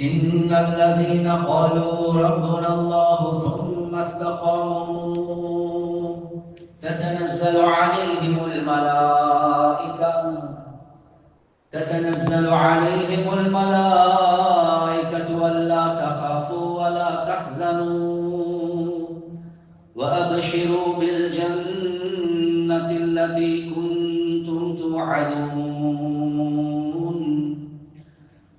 إن الذين قالوا ربنا الله ثم استقاموا تتنزل عليهم الملائكة تتنزل عليهم الملائكة ولا تخافوا ولا تحزنوا وأبشروا بالجنة التي كنتم توعدون.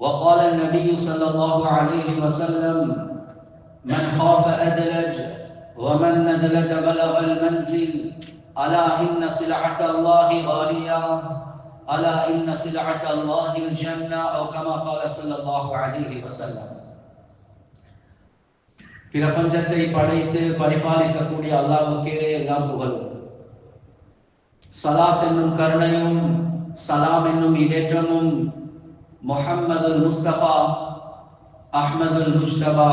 وقال النبي صلى الله عليه وسلم من خاف أدلج ومن ندلج بلغ المنزل ألا إن سلعة الله غالية ألا إن سلعة الله الجنة أو كما قال صلى الله عليه وسلم பிரபஞ்சத்தை படைத்து பரிபாலிக்கக்கூடிய அல்லாவுக்கே எல்லாம் புகழும் சலாத் என்னும் கருணையும் சலாம் என்னும் இடேற்றமும் முஹம்மதுல் முஸ்தபா அஹ்மதுல் முஸ்தபா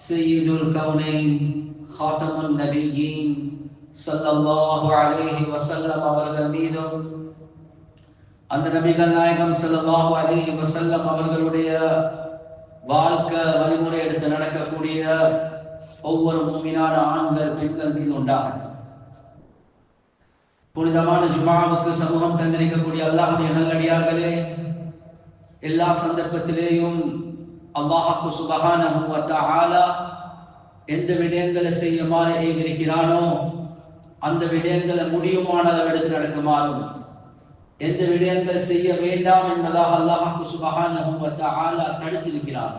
சையீதுல் கவுனைன் ஹாத்தமுன் நபியீன் ஸல்லல்லாஹு அலைஹி வஸல்லம் அவர்கள் மீதும் அந்த நபிகள் நாயகம் ஸல்லல்லாஹு அலைஹி வஸல்லம் அவர்களுடைய வாழ்க்கை வழிமுறை எடுத்து நடக்கக்கூடிய ஒவ்வொரு மூமினான ஆண்கள் பெண்கள் மீது உண்டாகும் புனிதமான ஜுமாவுக்கு சமூகம் தந்திருக்கக்கூடிய அல்லாஹுடைய நல்லடியார்களே எல்லா சந்தர்ப்பத்திலேயும் அல்லாஹாக்கு சுபஹானஹு எந்த விடயங்களை செய்யுமாறு ஏவிருக்கிறானோ அந்த விடயங்களை முடியுமான அளவெடுத்து நடக்குமாறும் எந்த விடயங்கள் செய்ய வேண்டாம் என்பதாக அல்லாஹாக்கு சுபஹானஹு வ தடுத்திருக்கிறான்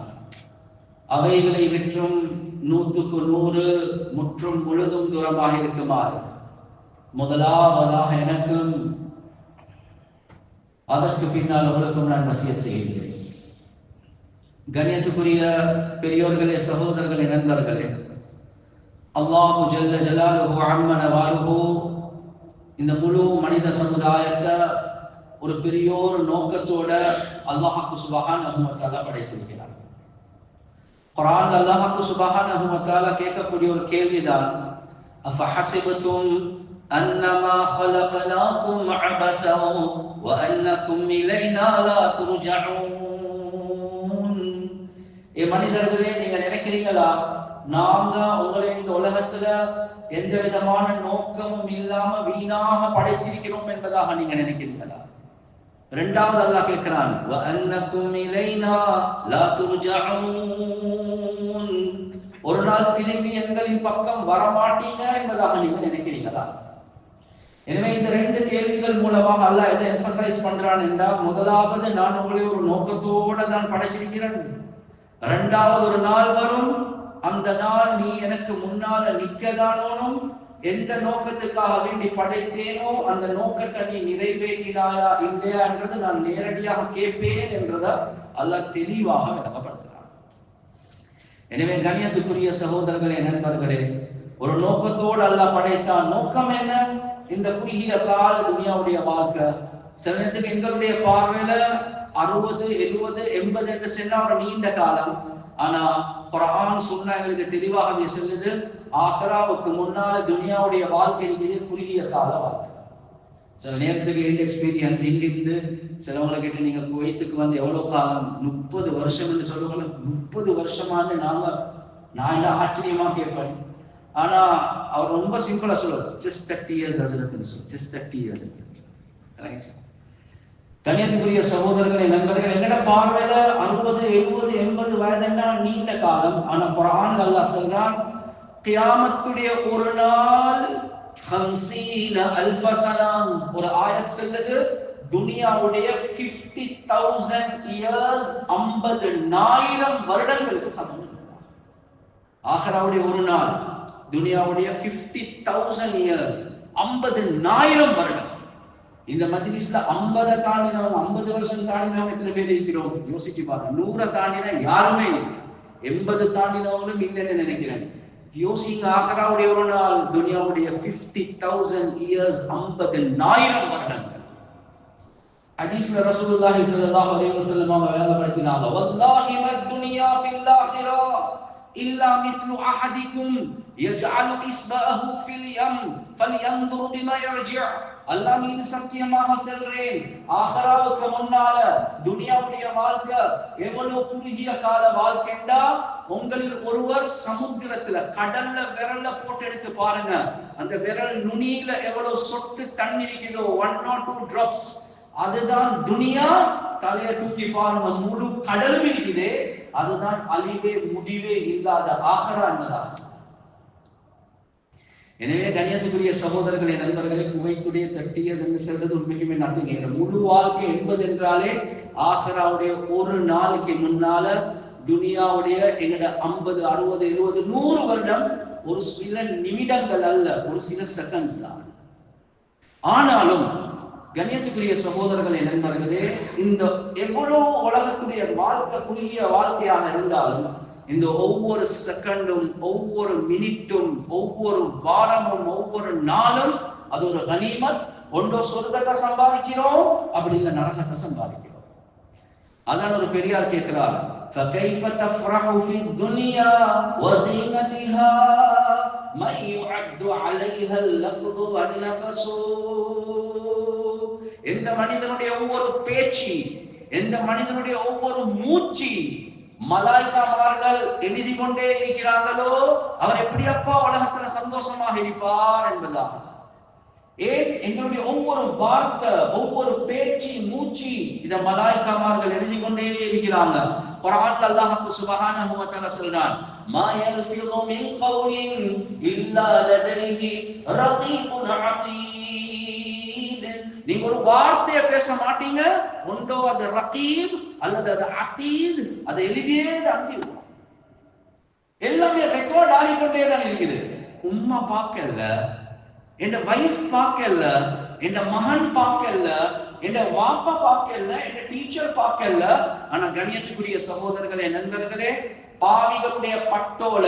அவைகளை விற்றும் நூற்றுக்கு நூறு முற்றும் முழுதும் தூரமாக இருக்குமாறு. முதலாவதாக எனக்கும் அதற்கு பின்னால் உங்களுக்கும் நான் வசியம் செய்கிறேன். கணியத்துக்குரிய பெரியோர்களே சகோதரர்களே நண்பர்களே அல்லாஹு ஜல்ல ஜலாலுஹு அம்மன வாருஹு இந்த முழு மனித சமுதாயத்தை ஒரு பெரியோர் நோக்கத்தோட அல்லாஹாக்கு சுபஹானஹு வ படைத்திருக்கிறார் குரான் அல்லாஹாக்கு சுபஹானஹு வ கேட்கக்கூடிய ஒரு கேள்விதான் அஃபஹஸிபதும் أنما خلقناكم عبثا وأنكم إلينا لا ترجعون ஏ மனிதர்களே நீங்க நினைக்கிறீங்களா நாங்க உங்களை இந்த உலகத்துல எந்த விதமான நோக்கமும் இல்லாம வீணாக படைத்திருக்கிறோம் என்பதாக நீங்க நினைக்கிறீங்களா இரண்டாவது அல்லாஹ் கேட்கிறான் وَأَنَّكُمْ إِلَيْنَا لَا تُرْجَعُونَ ஒரு நாள் திரும்பி எங்களின் பக்கம் வரமாட்டீங்க என்பதாக நீங்க நினைக்கிறீங்களா எனவே இந்த ரெண்டு கேள்விகள் மூலமாக அல்லாஹ் எதை எம்பசைஸ் பண்றான் என்றால் முதலாவது நான் உங்களை ஒரு நோக்கத்தோட நான் படைச்சிருக்கிறேன். இரண்டாவது ஒரு நாள் வரும் அந்த நாள் நீ எனக்கு முன்னால நிக்கதானோனும் எந்த நோக்கத்துக்காக வேண்டி படைத்தேனோ அந்த நோக்கத்தை நீ நிறைவேற்றினாயா இல்லையா என்றது நான் நேரடியாக கேட்பேன் என்றத அல்லாஹ் தெளிவாக விளக்கப்படுத்துகிறான் எனவே கணியத்துக்குரிய சகோதரர்களே நண்பர்களே ஒரு நோக்கத்தோடு அல்லாஹ் படைத்தான். நோக்கம் என்ன? இந்த குறுகிய கால துனியாவுடைய வாழ்க்கை. சில நேரத்துக்கு எங்களுடைய பார்வையில அறுபது எழுபது எண்பது என்று சொன்னா ஒரு நீண்ட காலம். ஆனா குரான் சொன்ன எங்களுக்கு தெளிவாகவே செல்லுது ஆஹ்ராவுக்கு முன்னால துனியாவுடைய வாழ்க்கை இருக்குது குறுகிய கால வாழ்க்கை. சில நேரத்துக்கு எந்த எக்ஸ்பீரியன்ஸ் இங்கிருந்து சிலவங்களை கிட்ட நீங்க குவைத்துக்கு வந்து எவ்வளவு காலம்? முப்பது வருஷம் என்று சொல்லுவாங்க முப்பது வருஷமானு நாங்க நான் என்ன ஆச்சரியமா கேட்பேன். ஆனா அவர் ரொம்ப சிம்பிளா சொல்லுவார். ஜஸ்ட் தேர்ட்டி இயர்ஸ் ஹசரத்னு சொல்லு ஜஸ்ட் தேர்ட்டி இயர்ஸ் கண்ணியத்துக்குரிய சகோதரர்களை நண்பர்கள் எங்கட பார்வையில அறுபது எழுபது எண்பது வயதுன்னா நீண்ட காலம். ஆனா குரான் அல்லாஹ் சொல்றான் கியாமத்துடைய ஒரு நாள் ஒரு ஆயத் சொல்லுது துனியாவுடைய பிப்டி தௌசண்ட் இயர்ஸ் ஐம்பது நாயிரம் வருடங்களுக்கு சமம். ஆஹராவுடைய ஒரு நாள் துனியாவுடைய பிப்டி தௌசண்ட் இயர்ஸ் ஐம்பது நாயிரம் வருடம். இந்த மஜ்லிஸ்ல ஐம்பதை தாண்டினவங்க ஐம்பது வருஷம் தாண்டினவங்க எத்தனை பேர் இருக்கிறோம்? யோசிச்சு பாருங்க. நூறை தாண்டினா யாருமே இல்லை. எண்பது தாண்டினவங்களும் இல்லைன்னு நினைக்கிறேன். யோசிங்க ஆகராவுடைய ஒரு நாள் துனியாவுடைய பிப்டி தௌசண்ட் இயர்ஸ் ஐம்பது ஆயிரம் வருடங்கள். ஹதீஸ்ல ரசூலுல்லாஹி ஸல்லல்லாஹு அலைஹி வஸல்லம் அவங்க வேதப்படுத்தினாங்க வல்லாஹி மத்துனியா ஃபில் ஆஹிரா. Illa mithlu ahadikum yaj'alu isba'ahu fil yam falyanzur bima yarji' Allah மீது சத்தியமாக செல்றேன் ஆகராவுக்கு முன்னால துனியாவுடைய வாழ்க்கை எவ்வளவு குறுகிய கால வாழ்க்கைண்டா உங்களில் ஒருவர் சமுத்திரத்துல கடல்ல விரல்ல போட்டு எடுத்து பாருங்க. அந்த விரல் நுனியில எவ்வளவு சொட்டு தண்ணி இருக்குதோ ஒன் நாட் டூ டிராப்ஸ் அதுதான் துனியா. தலையை தூக்கி பாருங்க. முழு கடலும் இருக்குதே. அதுதான் அழிவே முடிவே இல்லாத ஆகரா என்பதாக எனவே கணியத்துக்குரிய சகோதரர்களே நண்பர்களே குவைத்துடைய தட்டியது என்று சொல்றது உண்மைக்குமே நத்திங்க இந்த முழு வாழ்க்கை என்பது என்றாலே ஆஹராவுடைய ஒரு நாளைக்கு முன்னால துனியாவுடைய எங்கட ஐம்பது அறுபது எழுபது நூறு வருடம் ஒரு சில நிமிடங்கள் அல்ல ஒரு சில செகண்ட்ஸ் தான். ஆனாலும் கண்ணியத்துக்குரிய சகோதரர்களே நண்பர்களே இந்த எவ்வளவு உலகத்துடைய வாழ்க்கை குறுகிய வாழ்க்கையாக இருந்தாலும் இந்த ஒவ்வொரு செகண்டும் ஒவ்வொரு மினிட்டும் ஒவ்வொரு வாரமும் ஒவ்வொரு நாளும் அது ஒரு கனிமத் ஒன்றோ சொர்க்கத்தை சம்பாதிக்கிறோம் அப்படி இல்லை நரகத்தை சம்பாதிக்கிறோம் அதான் ஒரு பெரியார் கேட்கிறார் فكيف تفرح في الدنيا وزينتها من يعد عليها اللفظ والنفس எந்த மனிதனுடைய ஒவ்வொரு பேச்சு எந்த மனிதனுடைய ஒவ்வொரு மூச்சு மலாய்க்காமார்கள் எழுதி கொண்டே இருக்கிறார்களோ அவர் எப்படி அப்பா உலகத்துல சந்தோஷமாக இருப்பார் என்பதாக ஏன்? எங்களுடைய ஒவ்வொரு வார்த்தை ஒவ்வொரு பேச்சு மூச்சு இத மலாய்க்காமார்கள் எழுதி கொண்டே இருக்கிறாங்க. குரான்ல அல்லாஹ் சுப்ஹானஹு வ தஆலா சொல்றான் மா யல்ஃபிது மின் கவுலின் இல்லா லதைஹி ரகீபுன் அதீத் நீங்க ஒரு வார்த்தையை பேச மாட்டீங்க. ஒன்றோ அது ரகீப் அல்லது அது அத்தீத் அதை எழுதியே அங்கி எல்லாமே ரெக்கார்ட் ஆகிக்கொண்டே தான் இருக்குது. உம்மா பார்க்கல என் வைஃப் பார்க்கல என் மகன் பார்க்கல என் வாப்பா பார்க்கல என் டீச்சர் பார்க்கல. ஆனா கணியத்துக்குரிய சகோதரர்களே நண்பர்களே பாவிகளுடைய பட்டோல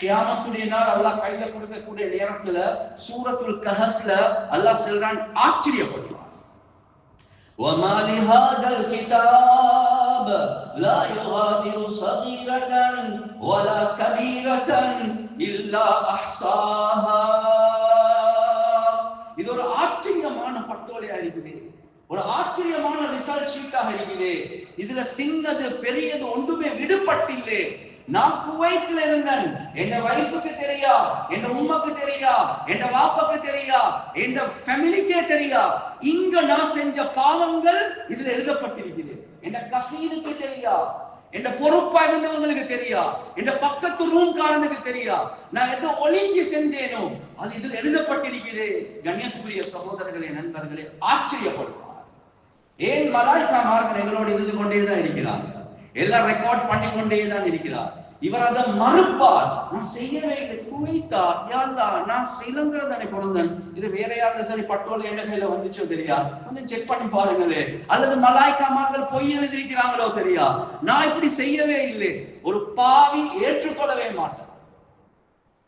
கியாமத்துடைய நாள் அல்லாஹ் கையில கொடுக்கக்கூடிய நேரத்துல சூரத்துல் கஹஃப்ல அல்லாஹ் சொல்றான் ஆச்சரியப்படுவான் وما لهذا الكتاب لا يغادر صغيرة ولا كبيرة إلا أحصاها இது ஒரு ஆச்சரியமான பட்டோலையா இருக்குது ஒரு ஆச்சரியமான ரிசல்ட் ஷீட்டாக இருக்குது இதுல சின்னது பெரியது ஒன்றுமே விடுபட்டில்லை நான் குவைத்துல இருந்தேன். என் வைஃபுக்கு தெரியா? என் உம்மக்கு தெரியா? என் வாப்பாக்கு தெரியா? என் ஃபேமிலிக்கே தெரியா? இங்க நான் செஞ்ச பாவங்கள் இதுல எழுதப்பட்டிருக்குது. என் கஃபீனுக்கு தெரியா? என் பொறுப்பா இருந்தவங்களுக்கு தெரியா? என் பக்கத்து ரூம்காரனுக்கு தெரியா? நான் எதை ஒளிஞ்சு செஞ்சேனோ அது இதுல எழுதப்பட்டிருக்குது. கண்ணியத்துக்குரிய சகோதரர்களே நண்பர்களே ஆச்சரியப்படுவார். ஏன் மலாய்க்கா மார்க்கன் எங்களோடு இருந்து கொண்டே தான் இருக்கிறாங்க எல்லாம் ரெக்கார்ட் பண்ணி கொண்டே தான் இருக்கிறார். இவர் அதை மறுப்பார். நான் செய்யவே இல்லை குவைத்தா யாழ்லா நான் ஸ்ரீலங்கா தானே பிறந்தேன். இது வேற யாருல சரி பட்டோல என்ன வந்துச்சோ தெரியா? கொஞ்சம் செக் பண்ணி பாருங்களே அல்லது மலாய்க்காமார்கள் பொய் எழுதியிருக்கிறாங்களோ தெரியா? நான் இப்படி செய்யவே இல்லை. ஒரு பாவி ஏற்றுக்கொள்ளவே மாட்டேன்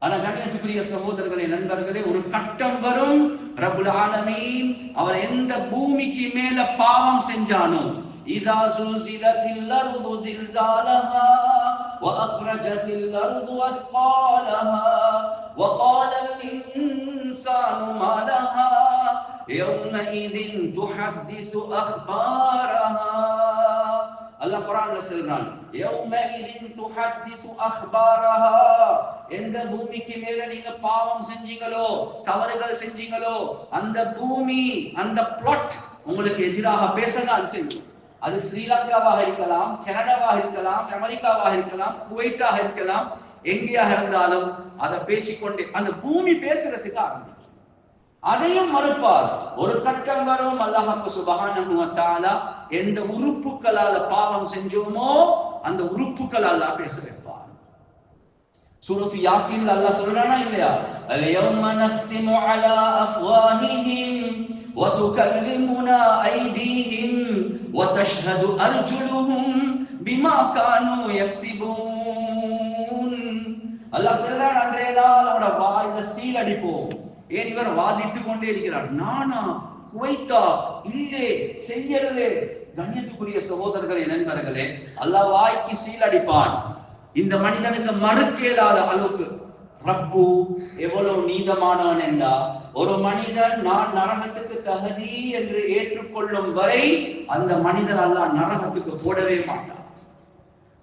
ஆனா கண்ணியத்துக்குரிய சகோதரர்களே நண்பர்களே ஒரு கட்டம் வரும். ரபுல் ஆலமீன் அவர் எந்த பூமிக்கு மேல பாவம் செஞ்சானோ இதா சுல்சிலத்தில் அர்து زلزالها وأخرجت الأرض أثقالها وقال الإنسان ما لها يومئذ تحدث أخبارها அல்லாஹ் குர்ஆன்ல சொல்றான் யௌமஇதின் துஹத்திசு அக்பாரஹா எந்த பூமிக்கு மேல நீங்க பாவம் செஞ்சீங்களோ தவறுகள் செஞ்சீங்களோ அந்த பூமி அந்த பிளாட் உங்களுக்கு எதிராக பேசதான் செய்யும் அது ஸ்ரீலங்காவாக இருக்கலாம் கனடாவாக இருக்கலாம் அமெரிக்காவாக இருக்கலாம் குவைட்டாக இருக்கலாம் எங்கேயாக இருந்தாலும் அதை பேசிக்கொண்டே அந்த பூமி பேசுறதுக்கு ஆரம்பிக்கும். அதையும் மறுப்பார். ஒரு கட்டம் வரும் அல்லாஹப்பு சுபகான எந்த உறுப்புகளால பாவம் செஞ்சோமோ அந்த உறுப்புகள் அல்லா பேச வைப்பார். சூரத்து யாசின் அல்லா சொல்றானா இல்லையா? அலையோ மனஸ்திமு அலா وتكلمنا ايديهم وتشهد ارجلهم بما كانوا يكسبون அல்லாஹ் சொல்றான் அன்றைய நாள் அவனோட வாயில சீல் அடிப்போம் ஏன் இவர் வாதிட்டு கொண்டே இருக்கிறார் நானா குவைத்தா இல்லே செய்யறது கண்ணியத்துக்குரிய சகோதரர்களே நண்பர்களே அல்லாஹ் வாய்க்கு சீல் அடிப்பான் இந்த மனிதனுக்கு மறுக்க இயலாத அளவுக்கு ரப்பு எவ்வளவு நீதமானவன் என்றா ஒரு மனிதன் நான் நரகத்துக்கு தகுதி என்று ஏற்றுக்கொள்ளும் வரை அந்த மனிதன் அல்ல நரகத்துக்கு போடவே மாட்டான்.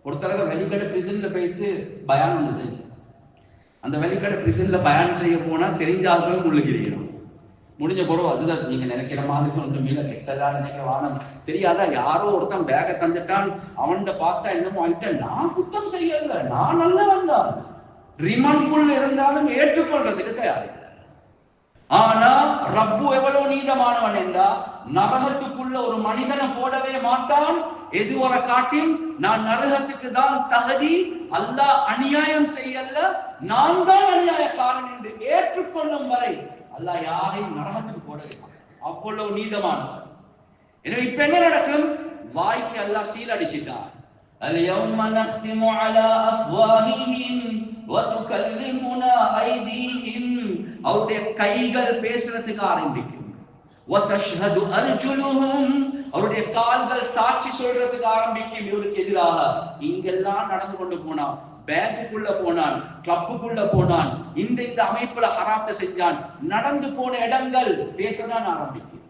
ஒரு தடவை வெளிக்கடை பிரிசன்ல போயிட்டு பயான் ஒன்று செஞ்சு. அந்த வெளிக்கடை பிரிசன்ல பயான் செய்ய போனா தெரிஞ்ச ஆட்களும் உள்ளுக்கிறோம் முடிஞ்ச பிறகு அதுதான் நீங்க நினைக்கிற மாதிரி ஒன்றும் இல்லை கெட்டதா நினைக்க வானம் தெரியாதா? யாரோ ஒருத்தன் பேக தந்துட்டான் அவன்கிட்ட பார்த்தா என்னமோ ஆயிட்ட நான் குத்தம் செய்யல நான் நல்லவன் தான். ரிமாண்ட்குள்ள இருந்தாலும் ஏற்றுக்கொள்றதுக்கு தயார் ஆனா ரப்பு எவ்வளவு நீதமானவன் என்றா நரகத்துக்குள்ள ஒரு மனிதனை போடவே மாட்டான். எதுவரை காட்டியும் நான் நரகத்துக்கு தான் தகுதி அல்லாஹ் அநியாயம் செய்யல நான் தான் அநியாயக்காரன் என்று ஏற்றுக்கொள்ளும் வரை அல்லாஹ் யாரையும் நரகத்துக்கு போடவே அவ்வளவு நீதமானவன். எனவே இப்ப என்ன நடக்கும்? வாய்க்கு அல்லாஹ் சீலடிச்சிட்டான் اليوم نختم على أفواههم وتكلمنا أيديهم அவருடைய கைகள் பேசுறதுக்கு ஆரம்பிக்கும் وتشهد أرجلهم அவருடைய கால்கள் சாட்சி சொல்றதுக்கு ஆரம்பிக்கும் இவருக்கு எதிராக இங்கெல்லாம் நடந்து கொண்டு போனான் பேங்குக்குள்ள போனான் கிளப்புக்குள்ள போனான் இந்த இந்த அமைப்புல ஹராத்தை செஞ்சான் நடந்து போன இடங்கள் பேசதான் ஆரம்பிக்கும்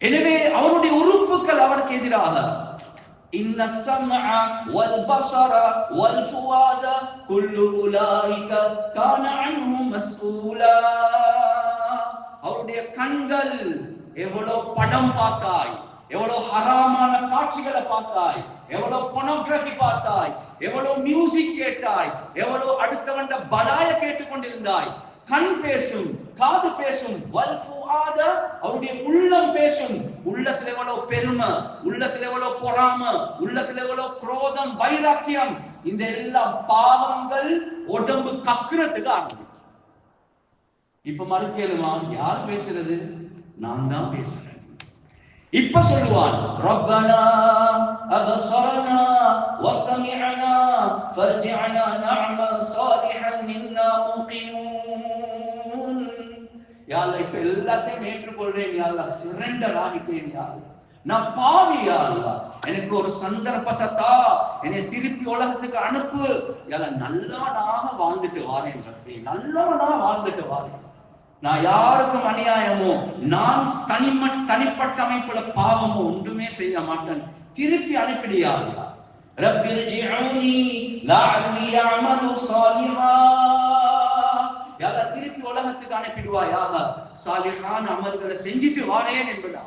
எனவே அவருடைய உறுப்புகள் அவருக்கு எதிராக إن السمع والبصر والفؤاد كل أولئك كان عنه مسؤولا அவருடைய கண்கள் எவ்வளவு படம் பார்த்தாய் எவ்வளவு ஹராமான காட்சிகளை பார்த்தாய் எவ்வளவு பொனோகிராஃபி பார்த்தாய் எவ்வளவு மியூசிக் கேட்டாய் எவ்வளவு அடுத்தவண்ட பலாய கேட்டுக்கொண்டிருந்தாய் கண் பேசும் காது பேசும் அவருடைய உள்ளம் பேசும். உள்ளத்துல எவ்வளவு பெருமை உள்ளத்துல எவ்வளவு பொறாம உள்ளத்துல எவ்வளவு குரோதம் வைராக்கியம். இந்த எல்லா பாவங்கள் உடம்பு கக்குறதுக்கு ஆரம்பிக்கும். இப்ப மறுக்கேளுமா? யார் பேசுறது? நான் தான் பேசுறேன். இப்ப சொல்லுவான் ரப்பனா அபசரனா வசமிஅனா ஃபர்ஜிஅனா நஅமல் சாலிஹன் மின்னா மூகினூன் யா அல்லாஹ் இப்ப எல்லாத்தையும் ஏற்றுக்கொள்றேன் யா அல்லாஹ் சரண்டர் ஆகிட்டேன் யா நான் பாவி யா அல்லாஹ் எனக்கு ஒரு சந்தர்ப்பத்தை தா என்னை திருப்பி உலகத்துக்கு அனுப்பு. யா அல்லாஹ் நல்லவனாக வாழ்ந்துட்டு வாரேன் நல்லா நான் வாழ்ந்துட்டு வாரேன். நான் யாருக்கும் அநியாயமோ நான் தனிம தனிப்பட்ட அமைப்புல பாவமோ ஒன்றுமே செய்ய மாட்டேன். திருப்பி அனுப்பிடியா? அல்லாஹ் ரப்பி ர்ஜிஊனி லஅல்லி அமலு சாலிஹா. திருப்பி உலகத்துக்கு அனுப்பிடுவாயாக சாலிஹான அமல்களை செஞ்சுட்டு வாரேன் என்பதா?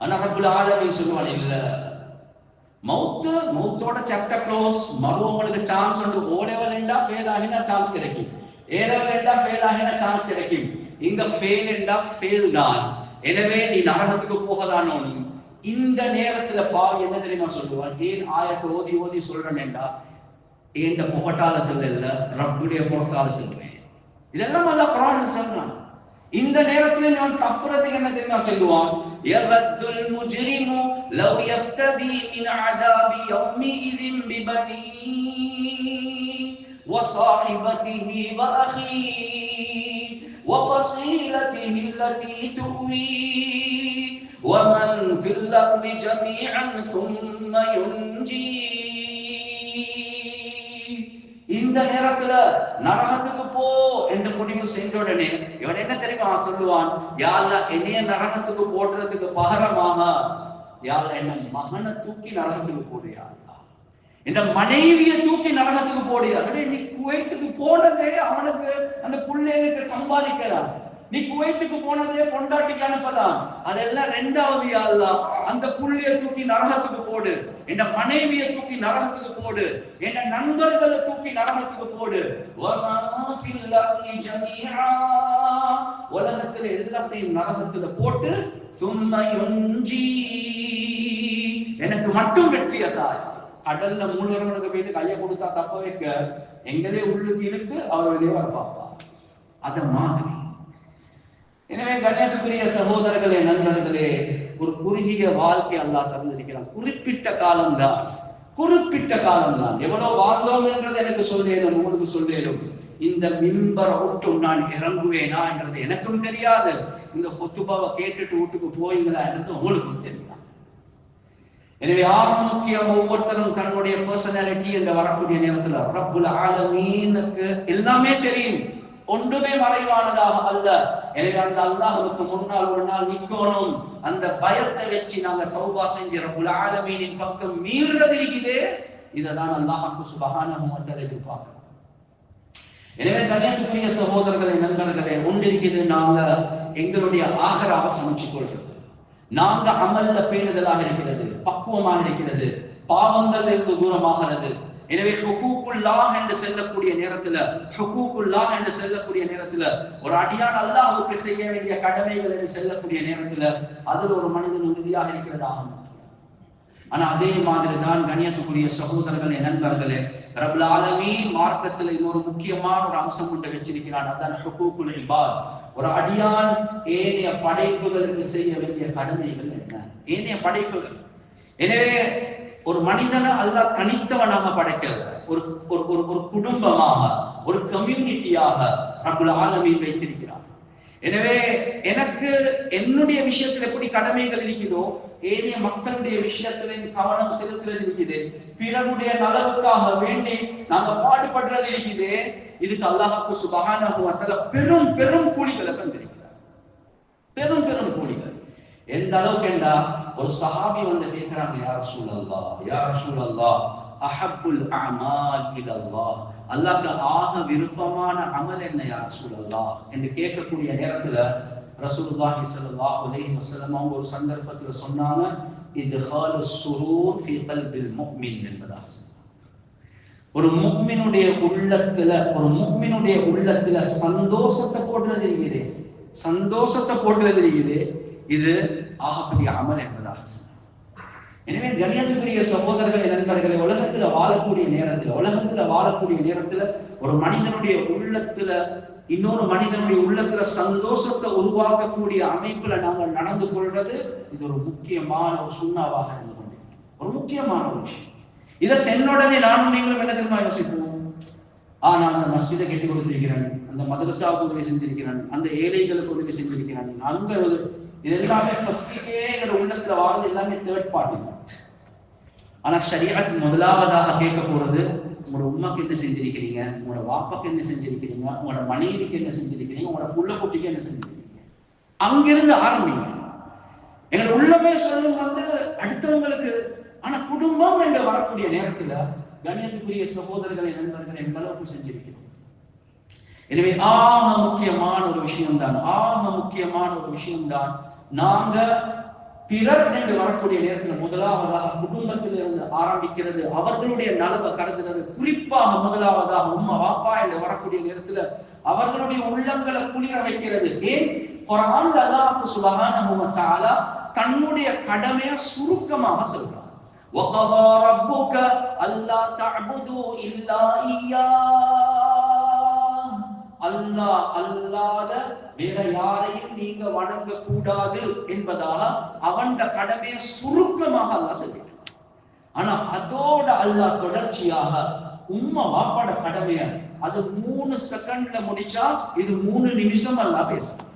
ஆனா ரப்புல் ஆலமின் சொல்லுவான் இல்ல. மௌத்து மௌத்தோட சாப்டர் க்ளோஸ் மறுவங்களுக்கு சான்ஸ் உண்டு. ஓ லெவல் ஃபெயில் ஆகினா சான்ஸ் கிடைக்கும். ஏ லெவல் என்றா ஃபெயில் ஆகினா சான்ஸ் கிடைக்கும். இங்க ஃபெயில் என்றா ஃபெயில் தான். எனவே நீ நரகத்துக்கு நீ இந்த நேரத்துல பாவி என்ன தெரியுமா சொல்லுவான் ஏன் ஆயத்தை ஓதி ஓதி சொல்றேன் என்றா ஏண்ட புகட்டால இல்ல ரப்புடைய புறத்தால செல்றேன். இதெல்லாம் அல்ல குரான் சொல்றான். இந்த நேரத்துல நான் தப்புறதுக்கு என்ன தெரியுமா சொல்லுவான்? யவத்துல் முஜ்ரிமு லவ் யஃப்ததி மின் அதாபி யௌமிஇதின் பிபனீ. وصاحبته وأخيه وفصيلته التي تؤويه ومن في الأرض جميعا ثم ينجيه இந்த நேரத்துல நரகத்துக்கு போ என்று முடிவு செஞ்ச உடனே இவன் என்ன தெரியுமா சொல்லுவான் யாழ்ல என்னைய நரகத்துக்கு போடுறதுக்கு பகரமாக யாழ்ல என்ன மகனை தூக்கி நரகத்துக்கு போடுயா இந்த மனைவியை தூக்கி நரகத்துக்கு போடுயா நீ குவைத்துக்கு போனதே அவனுக்கு அந்த பிள்ளைகளுக்கு சம்பாதிக்கலாம். நீ குவைத்துக்கு போனதே பொண்டாட்டிக்கு அனுப்பதான் அதெல்லாம் ரெண்டாவது யாழ்லா அந்த புள்ளைய தூக்கி நரகத்துக்கு போடு. என் மனைவியை தூக்கி நரகத்துக்கு போடு. என் நண்பர்களை தூக்கி நரகத்துக்கு போடு. உலகத்துல எல்லாத்தையும் நரகத்துல போட்டு சும்மா எனக்கு மட்டும் வெற்றியதாய் கடல்ல மூலவர்களுக்கு போய் கையை கொடுத்தா தப்ப வைக்க எங்களே உள்ளுக்கு இழுத்து அவர் வெளியே வர பார்ப்பா அத மாதிரி. எனவே கண்ணியத்துக்குரிய சகோதரர்களே நண்பர்களே ஒரு குறுகிய வாழ்க்கை அல்லா தந்திருக்கிறான். குறிப்பிட்ட காலம்தான். குறிப்பிட்ட காலம்தான். எவ்வளவு வாழ்ந்தோம் என்றது எனக்கு சொல்லேனும் உங்களுக்கு சொல்லேனும் இந்த மிம்பரை விட்டும் நான் இறங்குவேனா என்றது எனக்கும் தெரியாது. இந்த கொத்துபாவை கேட்டுட்டு வீட்டுக்கு போயிங்களா என்றது உங்களுக்கும் தெரியாது. எனவே ஆக முக்கியம் ஒவ்வொருத்தரும் தன்னுடைய பர்சனாலிட்டி என்று வரக்கூடிய நேரத்துல ரப்புல் ஆலமீனுக்கு எல்லாமே தெரியும். ஒன்றுமே மறைவானதாக அல்ல. எனவே அந்த அல்லாஹுக்கு முன்னால் ஒரு நாள் நிக்கணும் அந்த பயத்தை வச்சு நாங்க தௌபா செஞ்சு ரப்புல் ஆலமீனின் பக்கம் மீறுறது இருக்குது இதைதான் அல்லாஹாக்கு சுபகான வ எதிர்பார்க்கிறோம் எனவே கண்ணியத்துக்குரிய சகோதரர்களே நண்பர்களே ஒன்றிருக்குது நாங்க எங்களுடைய ஆகராக சமைச்சு கொள்றது நாங்க அமல்ல பேணுதலாக இருக்கிறது. பக்குவமாக இருக்கிறது. பாவங்கள் இருந்து தூரமாகிறது. எனவே ஹுகூக்குல்லாஹ் என்று செல்லக்கூடிய நேரத்துல ஹுகூக்குல்லாஹ் என்று செல்லக்கூடிய நேரத்துல ஒரு அடியான் அல்லாஹுக்கு செய்ய வேண்டிய கடமைகள் என்று செல்லக்கூடிய நேரத்துல அதில் ஒரு மனிதன் உறுதியாக இருக்கிறதாக ஆனா அதே மாதிரி தான் கண்ணியத்துக்குரிய சகோதரர்களே நண்பர்களே ரபுல் ஆலமீன் மார்க்கத்துல இன்னொரு முக்கியமான ஒரு அம்சம் கொண்டு வச்சிருக்கிறான். அதான் ஹுகூக்குல் இபாத். ஒரு அடியான் ஏனைய படைப்புகளுக்கு செய்ய வேண்டிய கடமைகள் என்ன? ஏனைய படைப்புகள். எனவே ஒரு மனிதனை அல்லாஹ் தனித்தவனாக படைக்கிறது. ஒரு ஒரு ஒரு ஒரு குடும்பமாக ஒரு கம்யூனிட்டியாக ரபுல் ஆலமீன் வைத்திருக்கிறார். எனவே எனக்கு என்னுடைய விஷயத்தில் எப்படி கடமைகள் இருக்குதோ ஏனைய மக்களுடைய விஷயத்துல கவனம் செலுத்துறது இருக்குது பிறருடைய நலவுக்காக வேண்டி நாங்க பாடுபடுறது இருக்குது இதுக்கு அல்லாஹாக்கு சுபகான பெரும் பெரும் கூலிகளை தந்திருக்கிறார். பெரும் பெரும் கூலிகள். எந்த அளவுக்கு என்றா ஒரு சஹாபி வந்து கேட்கிறாங்க யார் ரசூலல்லா யார் ரசூலல்லா அஹப்புல் அமால் இலல்லாஹ் அல்லாஹ்க்கு ஆக விருப்பமான அமல் என்ன யார் ரசூலல்லா என்று கேட்கக்கூடிய நேரத்துல ரசூலுல்லாஹி ஸல்லல்லாஹு அலைஹி வஸல்லம் அவங்க ஒரு சந்தர்ப்பத்துல சொன்னாங்க இதுஹாலு சுரூர் ஃபீ கல்பில் முஃமின் என்பதாக ஒரு முக்மினுடைய உள்ளத்துல ஒரு முக்மினுடைய உள்ளத்துல சந்தோஷத்தை போடுறது இருக்குது. சந்தோஷத்தை போடுறது இருக்குது. இது ஆகக்கூடிய அமல் என்பதாக எனவே கண்ணியத்துக்குரிய சகோதரர்கள் நண்பர்களை உலகத்துல வாழக்கூடிய நேரத்துல உலகத்துல வாழக்கூடிய நேரத்துல ஒரு மனிதனுடைய உள்ளத்துல இன்னொரு மனிதனுடைய உள்ளத்துல சந்தோஷத்தை உருவாக்கக்கூடிய அமைப்புல நாங்கள் நடந்து கொள்வது இது ஒரு முக்கியமான ஒரு சுண்ணாவாக இருந்து கொண்டிருக்கிறது. ஒரு முக்கியமான ஒரு விஷயம். இதை சென்னுடனே நானும் நீங்களும் என்ன தெரியுமா யோசிப்போம்? ஆ நான் அந்த மஸ்ஜிதை கட்டி கொடுத்திருக்கிறேன் அந்த மதரசாவுக்கு உதவி செஞ்சிருக்கிறேன் அந்த ஏழைகளுக்கு உதவி செஞ்சிருக்கிறேன் அங்க ஒரு- இது எல்லாமே ஃபர்ஸ்டுக்கே எங்களோட உள்ளத்துல வாழ்றது எல்லாமே தேர்ட் பார்ட்டி ஆனா ஷரியத் முதலாவதாக கேட்க போறது உங்களோட உமாக்கு என்ன செஞ்சிருக்கிறீங்க? உங்களோட வாப்பாக்கு என்ன செஞ்சிருக்கிறீங்க? உங்களோட மனைவிக்கு என்ன செஞ்சிருக்கிறீங்க? உங்களோட புள்ள குட்டிக்கு என்ன செஞ்சிருக்கிறீங்க? அங்கிருந்து ஆரம்பிங்க. எங்களோட உள்ளமே சொல்லும் வந்து அடுத்தவங்களுக்கு ஆனா குடும்பம் என்று வரக்கூடிய நேரத்துல கணியத்துக்குரிய சகோதரர்களை நண்பர்களை எந்த அளவுக்கு செஞ்சிருக்கிறோம்? எனவே ஆக முக்கியமான ஒரு விஷயம்தான் ஆக முக்கியமான ஒரு விஷயம்தான் நாங்க பிறர் என்று வரக்கூடிய நேரத்தில் முதலாவதாக குடும்பத்திலிருந்து ஆரம்பிக்கிறது அவர்களுடைய நலவை கருதுறது குறிப்பாக முதலாவதாக உம்மா வாப்பா என்று வரக்கூடிய நேரத்துல அவர்களுடைய உள்ளங்களை குளிர வைக்கிறது ஏன் குரான் அல்லாஹ் சுபஹானஹு வ தஆலா தன்னுடைய கடமையை சுருக்கமாக சொல்றான் وَقَضَى رَبُّكَ أَلَّا تَعْبُدُوا إِلَّا إِيَّاهُ அல்லாஹ் அல்லாத வேற யாரையும் நீங்க வணங்க கூடாது என்பதாக அவன் கடமையை சுருக்கமாக அல்லாஹ் சொல்லிட்டான் ஆனா அதோட அல்லாஹ் தொடர்ச்சியாக உம்மா வாப்பாட கடமைய அது மூணு செகண்ட்ல முடிச்சா இது மூணு நிமிஷம் அல்லாஹ் பேசுறான்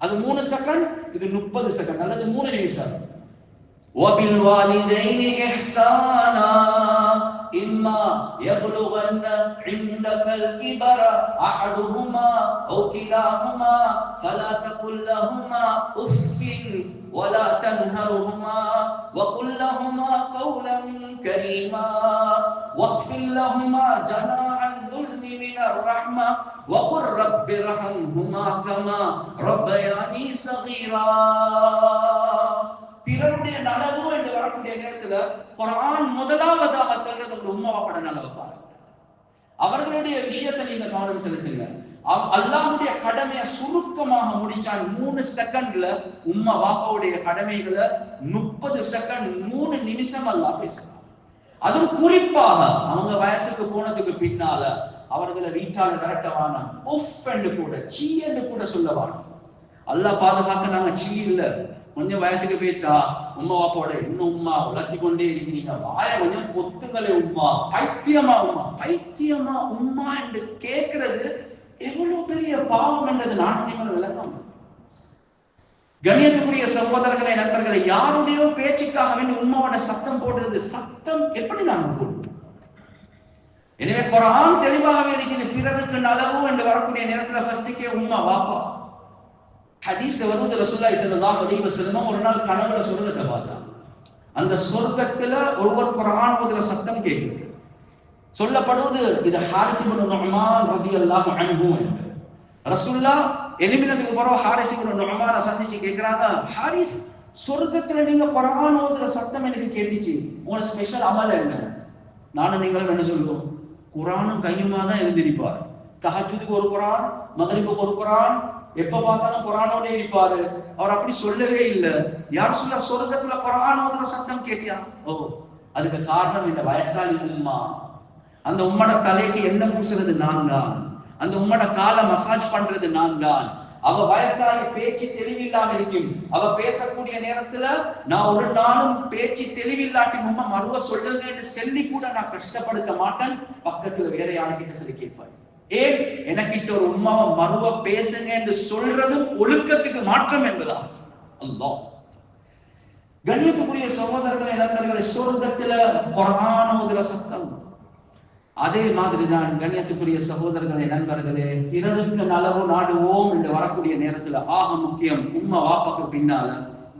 அது மூணு செகண்ட் இது முப்பது செகண்ட் அல்லது மூணு நிமிஷம் وبالوالدين إحسانا إما يبلغن عندك الكبر أحدهما أو كلاهما فلا تقل لهما أف ولا تنهرهما وقل لهما قولا كريما واغفر لهما جناح الذل من الرحمة وقل رب ارحمهما كما ربياني صغيرا பிறருடைய நலவு என்று வரக்கூடிய நேரத்துல குரான் முதலாவதாக சொல்றது ஒரு உம்மா வாப்பட நலவு பாருங்க. அவர்களுடைய விஷயத்தை நீங்க கவனம் செலுத்துங்க. அல்லாவுடைய கடமையை சுருக்கமாக முடிச்சான் மூணு செகண்ட்ல உம்மா வாப்பாவுடைய கடமைகளை முப்பது செகண்ட் மூணு நிமிஷம் அல்லாஹ் பேசுறான் அதுவும் குறிப்பாக அவங்க வயசுக்கு போனதுக்கு பின்னால அவர்களை வீட்டால விரட்டவான உஃப் என்று கூட சீ என்று கூட சொல்லவான அல்லாஹ் பாதுகாக்க நாங்க சீ இல்ல. கொஞ்சம் வயசுக்கு போயிட்டா உம்மா வாப்போட இன்னும் உம்மா உழைச்சி கொண்டே இருக்கிறீங்க. வாய கொஞ்சம் பொத்துங்களே உம்மா. பைத்தியமா உம்மா. பைத்தியமா உமா என்று கேட்கறது எவ்வளவு பெரிய பாவம் என்றது நான் நீங்கள் விளக்கம். கணியத்துக்குரிய சகோதரர்களை நண்பர்களை யாருடைய பேச்சுக்காக வேண்டி உம்மாவோட சத்தம் போடுறது சத்தம் எப்படி நாங்கள் போடுவோம்? எனவே குரான் தெளிவாகவே இருக்குது பிறருக்கு நலவு என்று வரக்கூடிய நேரத்தில் ஃபர்ஸ்டுக்கே உம்மா வாப்பா. ஹதீஸ் வருவது ரசூல்லாய் செல்லலாம் அலைவ செல்லமா ஒரு நாள் கனவுல சொர்க்கத்தை பார்த்தா அந்த சொர்க்கத்துல ஒருவர் குர்ஆன் ஓதுற சத்தம் கேட்குது. சொல்லப்படுவது இது ஹாரிஸ் இப்னு நுஅமான் ரலியல்லாஹு அன்ஹு என்று. ரசுல்லா எலிமினதுக்கு பிறகு ஹாரிஸ் இப்னு நுஅமான சந்திச்சு கேட்கிறாங்க ஹாரிஸ் சொர்க்கத்துல நீங்க குர்ஆன் ஓதுற சத்தம் எனக்கு கேட்டுச்சு. உங்களோட ஸ்பெஷல் அமல் என்ன? நானும் நீங்களும் என்ன சொல்லுவோம்? குரானும் கையுமா தான் எழுந்திருப்பார். தஹஜுதுக்கு ஒரு குரான் மகரிப்புக்கு ஒரு குரான் எப்ப பார்த்தாலும் குரானோட இருப்பாரு. அவர் அப்படி சொல்லவே இல்லை. யார் சொல்ல சொர்க்கத்துல குரானோதுல சத்தம் கேட்டியா? ஓ அதுக்கு காரணம் இந்த வயசாளி உம்மா. அந்த உம்மட தலைக்கு என்ன பூசுறது நான் தான். அந்த உம்மட காலை மசாஜ் பண்றது நான் தான். அவ வயசாகி பேச்சு தெளிவில்லாம இருக்கும். அவ பேசக்கூடிய நேரத்துல நான் ஒரு நாளும் பேச்சு தெளிவில்லாட்டி உண்மை மறுவ சொல்லுங்கன்னு சொல்லி கூட நான் கஷ்டப்படுத்த மாட்டேன். பக்கத்துல வேற யாருக்கிட்ட சொல்லி கேட்பாரு. ஏன்? எனக்கிட்ட ஒரு உண்மாவை மறுவ பேசுங்க என்று சொல்றதும் ஒழுக்கத்துக்கு மாற்றம் என்பதான் அல்லாஹ். கண்ணியத்துக்குரிய சகோதரர்களை நண்பர்களை சொர்க்கத்துல குரான ஓதுற சத்தம். அதே மாதிரிதான் கண்ணியத்துக்குரிய சகோதரர்களே நண்பர்களே இரவுக்கு நலவு நாடுவோம் என்று வரக்கூடிய நேரத்துல ஆக முக்கியம் உம்மா வாப்பாக்கு பின்னால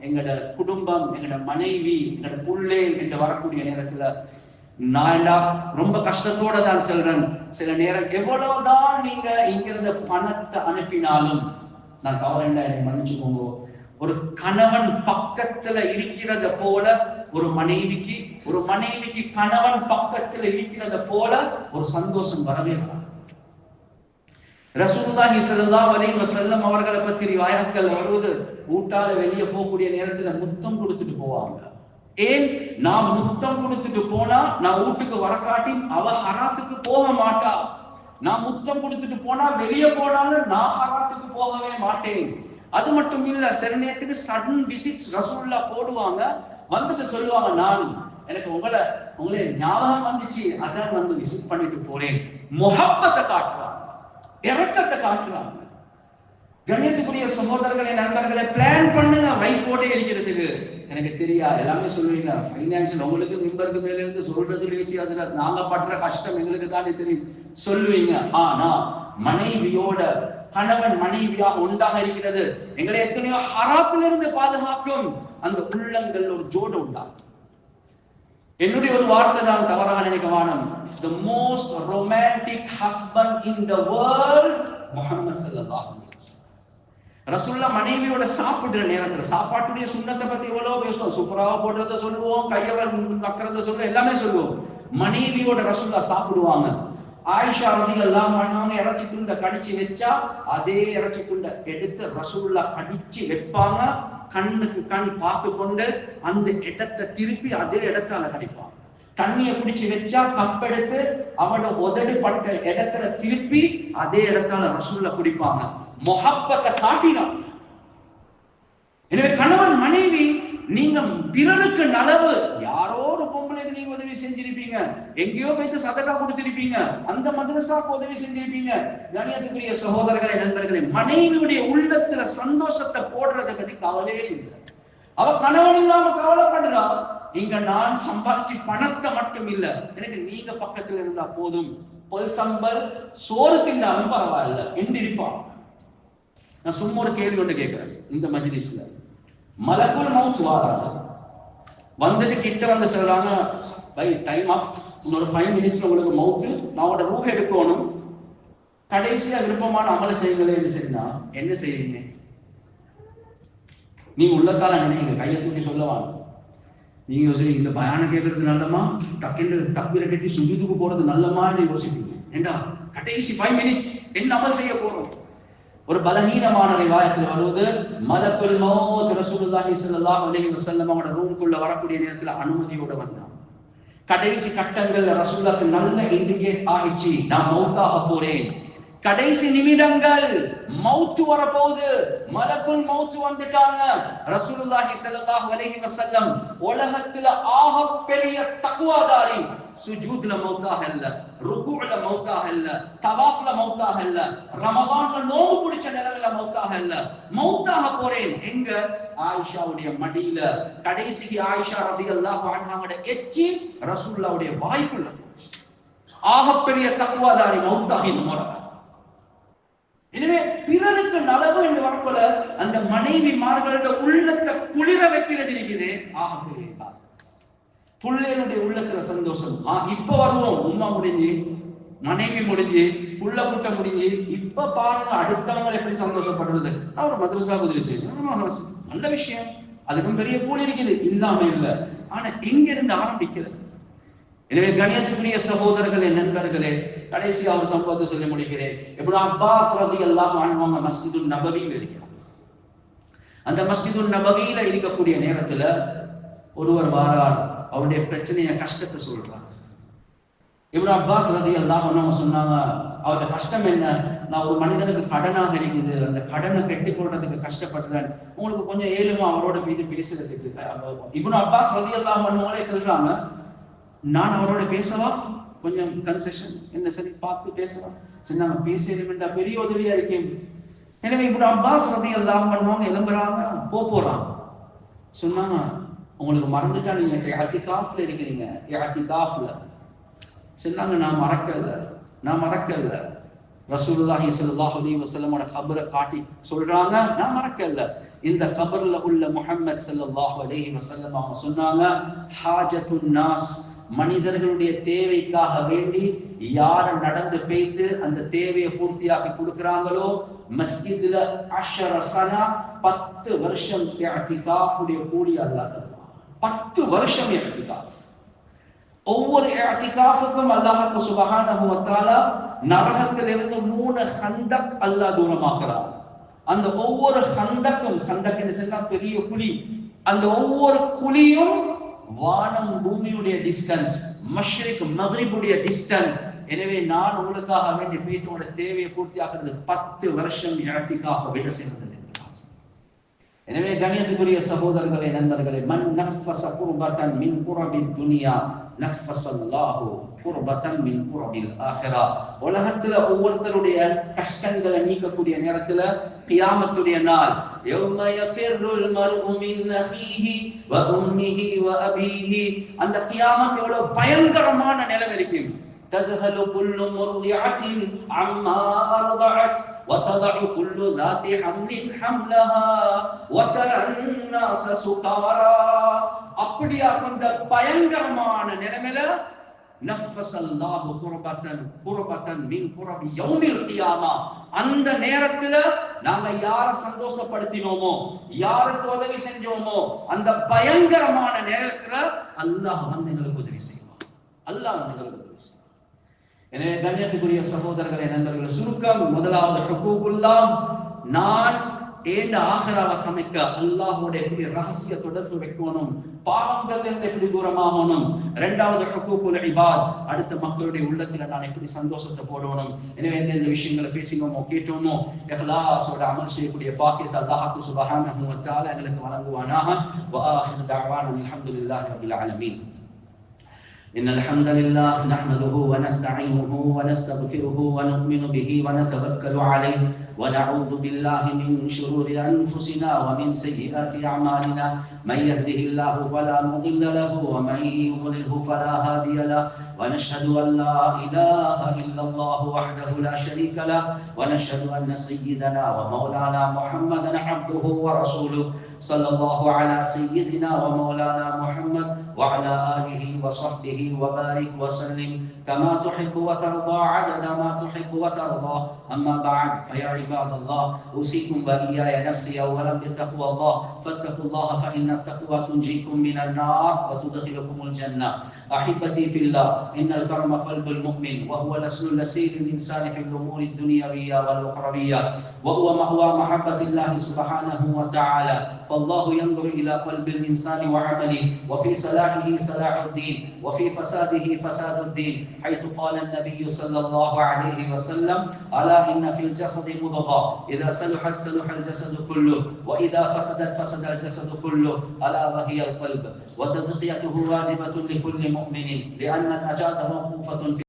எங்களோட குடும்பம் எங்களோட மனைவி எங்களோட புள்ளே என்று வரக்கூடிய நேரத்துல நான்டா ரொம்ப கஷ்டத்தோட தான் சொல்றேன். சில நேரம் எவ்வளவுதான் நீங்க இங்கிருந்த பணத்தை அனுப்பினாலும் நான் கவலைண்டா என்னை மன்னிச்சுக்கோங்க. ஒரு கணவன் பக்கத்துல இருக்கிறத போல ஒரு மனைவிக்கு ஒரு மனைவிக்கு கணவன் பக்கத்துல இருக்கிறத போல ஒரு சந்தோஷம் வரவே வராது. ரசூலுல்லாஹி ஸல்லல்லாஹு அலைஹி வஸல்லம் அவர்களை பத்தி ரிவாயத்கள் வருவது ஊட்டால வெளியே போகக்கூடிய நேரத்துல முத்தம் கொடுத்துட்டு போவாங்க. ஏன் நான் முத்தம் கொடுத்துட்டு போனா நான் வீட்டுக்கு வரக்காட்டி அவ ஹராத்துக்கு போக மாட்டா. நான் முத்தம் கொடுத்துட்டு போனா வெளியே போனாலும் நான் ஹராத்துக்கு போகவே மாட்டேன். அது மட்டும் இல்ல சில நேரத்துக்கு சடன் விசிட்ஸ் ரசூல்லா போடுவாங்க. வந்துட்டு சொல்லுவாங்க நான் எனக்கு உங்களை உங்களை ஞாபகம் வந்துச்சு. அதான் வந்து விசிட் பண்ணிட்டு போறேன். முகப்பத்தை காட்டுறாங்க. இறக்கத்தை காட்டுறாங்க. கண்ணியத்துக்குரிய சகோதரர்களை நண்பர்களை பிளான் பண்ணுங்க. வைஃபோட இருக்கிறதுக்கு. எனக்கு தெரியா? எல்லாமே சொல்லுவீங்க ஃபைனான்சியல் உங்களுக்கு மிம்பருக்கு மேல இருந்து சொல்றது ஈஸியா நாங்க படுற கஷ்டம் எங்களுக்கு தானே தெரியும். சொல்லுவீங்க. ஆனா மனைவியோட கணவன் மனைவியாக உண்டாக இருக்கிறது. எங்களை எத்தனையோ ஹராத்திலிருந்து பாதுகாக்கும் அந்த உள்ளங்கள் ஒரு ஜோடு உண்டாகும் என்னுடைய ஒரு வார்த்தை தான் தவறாக நினைக்க வானம். The most romantic husband in the world Mohammed சல்லல்லாஹு அலைஹி வஸல்லம். ரசுல்லா மனைவியோட சாப்பிடுற நேரத்துல சாப்பாட்டுடைய சுண்ணத்தை பத்தி எவ்வளவு பேசுவோம் சூப்பராக போடுறத சொல்லுவோம் கையவர் நக்கிறத சொல்லுவோம் எல்லாமே சொல்லுவோம். மனைவியோட ரசுல்லா சாப்பிடுவாங்க. ஆயிஷா ரதி எல்லாம் பண்ணாங்க இறைச்சி துண்டை கடிச்சு வச்சா அதே இறைச்சி துண்டை எடுத்து ரசுல்லா கடிச்சு வைப்பாங்க. கண்ணுக்கு கண் பார்த்து கொண்டு அந்த இடத்தை திருப்பி அதே இடத்தால கடிப்பாங்க. தண்ணிய குடிச்சு வச்சா கப்பெடுத்து அவனோட உதடு பட்ட இடத்துல திருப்பி அதே இடத்தால ரசூல்ல குடிப்பாங்க. மொஹப்பத்தை காட்டினான் எனவே கணவன் மனைவி நீங்க பிறனுக்கு நலவு யாரோ ஒரு பொம்பளைக்கு நீங்க உதவி செஞ்சிருப்பீங்க. எங்கேயோ போயிட்டு சதக்கா கொடுத்திருப்பீங்க. அந்த மதரசாக்கு உதவி செஞ்சிருப்பீங்க. கணியத்துக்குரிய சகோதரர்களை நண்பர்களே மனைவியுடைய உள்ளத்துல சந்தோஷத்தை போடுறதை பத்தி கவலையே இல்லை. அவ கணவன் இல்லாம கவலைப்படுறா. இங்க நான் சம்பாதிச்சு பணத்தை மட்டும் இல்ல. எனக்கு நீங்க பக்கத்துல இருந்தா போதும். பொல் சம்பல் சோறு தின்னாலும் பரவாயில்ல. எந்திரிப்பான். நான் சும்மா ஒரு கேள்வி ஒன்று கேட்கிறேன் இந்த மஜ்லிஸ்ல. மலக்குள் மவுத் வாராங்க. வந்துட்டு கிட்ட வந்து சொல்றாங்க பை டைம் அப் இன்னொரு ஃபைவ் மினிட்ஸ்ல உங்களுக்கு மவுத்து நான் உங்களோட ரூஹ் எடுக்கணும். கடைசியா விருப்பமான அமலை செய்யுங்களேன்னு செய்யணும் என்ன செய்வீங்க நீங்க உள்ள காலம் நினைங்க. கையை தூக்கி சொல்லவாங்க நீங்க யோசிக்க இந்த பயானம் கேட்கறது நல்லமா? டக்குன்னு தப்பில கட்டி சுஜிதுக்கு போறது நல்லமான்னு யோசிப்பீங்க. ஏண்டா? கடைசி ஃபைவ் மினிட்ஸ் என்ன அமல் செய்ய போறோம்? ஒரு பலகீனமான ரிவாயத்தில் வருவது மலக்குல் மௌத் ரசூலுல்லாஹி ஸல்லல்லாஹு அலைஹி வஸல்லம் அவரோட ரூமுக்குள்ள வரக்கூடிய நேரத்துல அனுமதியோட வந்தான். கடைசி கட்டங்கள்ல ரசூலுக்கு நல்ல இண்டிகேட் ஆயிடுச்சு நான் மௌத்தாக போறேன். கடைசி நிமிடங்கள் மவுத்து வரப்போகுது. மலக்குள் மவுத்து வந்துட்டாங்க. ரசூலுல்லாஹி ஸல்லல்லாஹு அலைஹி வஸல்லம் உலகத்துல ஆக பெரிய தக்வாதாரி சுஜூத்ல மௌத்தாக இல்ல ருகுல மௌத்தாக இல்ல தவாஃப்ல மௌத்தாக இல்ல ரமதான்ல நோவு பிடிச்ச நிலவில மௌத்தாக இல்ல. மௌத்தாக போறேன். எங்க? ஆயிஷாவுடைய மடியில. கடைசிக்கு ஆயிஷா ரலியல்லாஹு அன்ஹாவோட எச்சி ரசூலுல்லாஹ்வுடைய வாய்க்குள்ள. ஆகப்பெரிய தக்குவாதாரி மௌத்தாக இந்த முறை பிறருக்கு அளவு என்று வரப்போல அந்த மனைவிமார்களோட உள்ளத்தை குளிர வைக்கிறது இருக்குது ஆகவே காரணம். உள்ளத்துல சந்தோஷம். இப்ப வருவோம். உம்மா முடிஞ்சு மனைவி முடிஞ்சு புள்ள குட்ட முடிஞ்சு இப்ப பாருங்க அடுத்தவங்க எப்படி சந்தோஷப்படுறது? நான் ஒரு மதரசா உதவி செய்யணும் நல்ல விஷயம். அதுக்கும் பெரிய கூலி இருக்குது. இல்லாம இல்ல. ஆனா எங்க இருந்து ஆரம்பிக்கிறது? எனவே கணியத்துக்குரிய சகோதரர்களே நண்பர்களே கடைசி அவர் சம்பவத்தை சொல்லி முடிக்கிறேன். எப்படி அப்பாஸ் ரதி எல்லாம் வாழ்வாங்க மஸ்ஜிது நபவியில் இருக்கிறார் அந்த மஸ்ஜிது நபவியில இருக்கக்கூடிய நேரத்துல ஒருவர் வாரார். அவருடைய பிரச்சனைய கஷ்டத்தை சொல்றார். இப்னு அப்பாஸ் ரதி எல்லாம் அவங்க சொன்னாங்க அவருடைய கஷ்டம் என்ன? நான் ஒரு மனிதனுக்கு கடனாக இருக்குது. அந்த கடனை கட்டி கொள்றதுக்கு கஷ்டப்படுறேன் உங்களுக்கு கொஞ்சம் ஏழுமா அவரோட மீது பேசுறதுக்கு. இவனு அப்பாஸ் ரதி எல்லாம் பண்ணவங்களே சொல்றாங்க நான் அவரோட பேசவா? கொஞ்சம் கன்செஷன் என்ன சரி பார்த்து பேசலாம் சரி நாங்க பேசணும்டா பெரிய உதவியா இருக்கேன். எனவே இப்படி அப்பாஸ் ரதி எல்லாம் பண்ணுவாங்க எழும்புறாங்க போ போறாங்க சொன்னாங்க உங்களுக்கு மறந்துட்டா நீங்க அத்திகாஃப்ல இருக்கிறீங்க. அத்திகாஃப்ல சொன்னாங்க நான் மறக்கல நான் மறக்கல. ரசூலுல்லாஹி ஸல்லல்லாஹு அலைஹி வஸல்லமோட கபரை காட்டி சொல்றாங்க நான் மறக்கல. இந்த கபர்ல உள்ள முஹம்மத் ஸல்லல்லாஹு அலைஹி வஸல்லம் அவங்க சொன்னாங்க ஹாஜத்துன் நாஸ் மனிதர்களுடைய தேவைக்காக வேண்டி யார் நடந்து பேய்த்து அந்த தேவையை பூர்த்தியாக்கி கொடுக்கிறாங்களோ? மஸ்ஜித்ல அஷரசனா பத்து வருஷம் இஅ்திகாஃபுடைய கூலி அல்லாத தருவான். பத்து வருஷம் இஅ்திகாஃப். ஒவ்வொரு இஅ்திகாஃபுக்கும் அல்லாஹ் சுப்ஹானஹு வ நரகத்திலிருந்து மூணு ஹந்தக் அல்லாஹ் தூரமாக்குறான். அந்த ஒவ்வொரு ஹந்தக்கும் ஹந்தக் என்ன பெரிய குழி. அந்த ஒவ்வொரு குழியும் வானம் பூமியுடைய டிஸ்டன்ஸ் மஷ்ரிக் மஹ்ரிபுடைய டிஸ்டன்ஸ் எனவே நான் உங்களுக்காக வேண்டி போயிட்டோட தேவையை பூர்த்தி ஆகிறது பத்து வருஷம் இழத்திக்காக விட சேர்ந்தது எனவே கணியத்துக்குரிய சகோதரர்களே நண்பர்களே மன் நஃபஸ குர்பத்தன் மின் குரபி துனியா நஃபஸல்லாஹு குர்பத்தன் மின் குரபில் ஆஹிரா. உலகத்துல ஒவ்வொருத்தருடைய கஷ்டங்களை நீக்கக்கூடிய நேரத்துல கியாமத்துடைய நாள் யௌம யஃபிர்ருல் மர்உ மின் அஹீஹி வ உம்மிஹி வ அபீஹி அந்த கியாமத் எவ்வளவு பயங்கரமான நிலைமை இருக்கும் تذهل كل مرضعة عما أرضعت وتضع كل ذات حمل حملها وترى الناس سكارى அப்படியா அந்த பயங்கரமான நிலைமையில நஃபஸ் அல்லாஹு குர்பத்தன் குர்பத்தன் மின் குரபி யௌமில் கியாமா. அந்த நேரத்துல நாங்க யார சந்தோஷப்படுத்தினோமோ யாருக்கு உதவி செஞ்சோமோ அந்த பயங்கரமான நேரத்துல அல்லாஹ் வந்து எங்களுக்கு உதவி செய்வான். அல்லாஹ் வந்து எங்களுக்கு உதவி செய்வான். எனவே கண்ணியத்துக்குரிய சகோதரர்களே நண்பர்களே சுருக்கம் முதலாவது ஹுக்கூகுல்லாம் நான் ஏண்ட ஆகராவை சமைக்க அல்லாஹோட எப்படி ரகசிய தொடர்பு வைக்கணும் பாவங்கள் இருந்து எப்படி தூரமாகணும் இரண்டாவது ஹுக்கூகுல் இபாத் அடுத்த மக்களுடைய உள்ளத்துல நான் எப்படி சந்தோஷத்தை போடணும் எனவே எந்தெந்த விஷயங்களை பேசினோமோ கேட்டோமோ இஹ்லாஸோட அமல் செய்யக்கூடிய பாக்கியத்தை அல்லாஹ் சுபஹானஹு வ தஆலா எங்களுக்கு வழங்குவானாக வ ஆஹிரு தஅவானா அல்ஹம்துலில்லாஹி ரப்பில் ஆலமீன் إن الحمد لله نحمده ونستعينه ونستغفره ونؤمن به ونتوكل عليه ونعوذ بالله من شرور أنفسنا ومن سيئات أعمالنا. من يهده الله فلا مضل له ومن يضلله فلا هادي له. ونشهد أن لا إله إلا الله وحده لا شريك له. ونشهد أن سيدنا ومولانا محمدا عبده ورسوله. صلى الله على سيدنا ومولانا محمد وعلى آله وصحبه وبارك وسلم. كما تحب وترضى عدد ما تحب وترضى. أما بعد فيا عباد الله. أوصيكم وإياي نفسي أولا بتقوى الله. فاتقوا الله فإن التقوى تنجيكم من النار وتدخلكم الجنة. أحبتي في الله إن الكرم قلب المؤمن وهو الأصل الأسير الإنسان في الأمور الدنيوية والأخروية وهو مأوى محبة الله سبحانه وتعالى. فالله ينظر إلى قلب الإنسان وعمله وفي صلاحه صلاح الدين وفي فساده فساد الدين حيث قال النبي صلى الله عليه وسلم ألا إن في الجسد مضغة إذا صلحت صلح الجسد كله وإذا فسدت فسد الجسد كله ألا وهي القلب. وتزكيته واجبة لكل المؤمنين لأن الأجاد موقوفة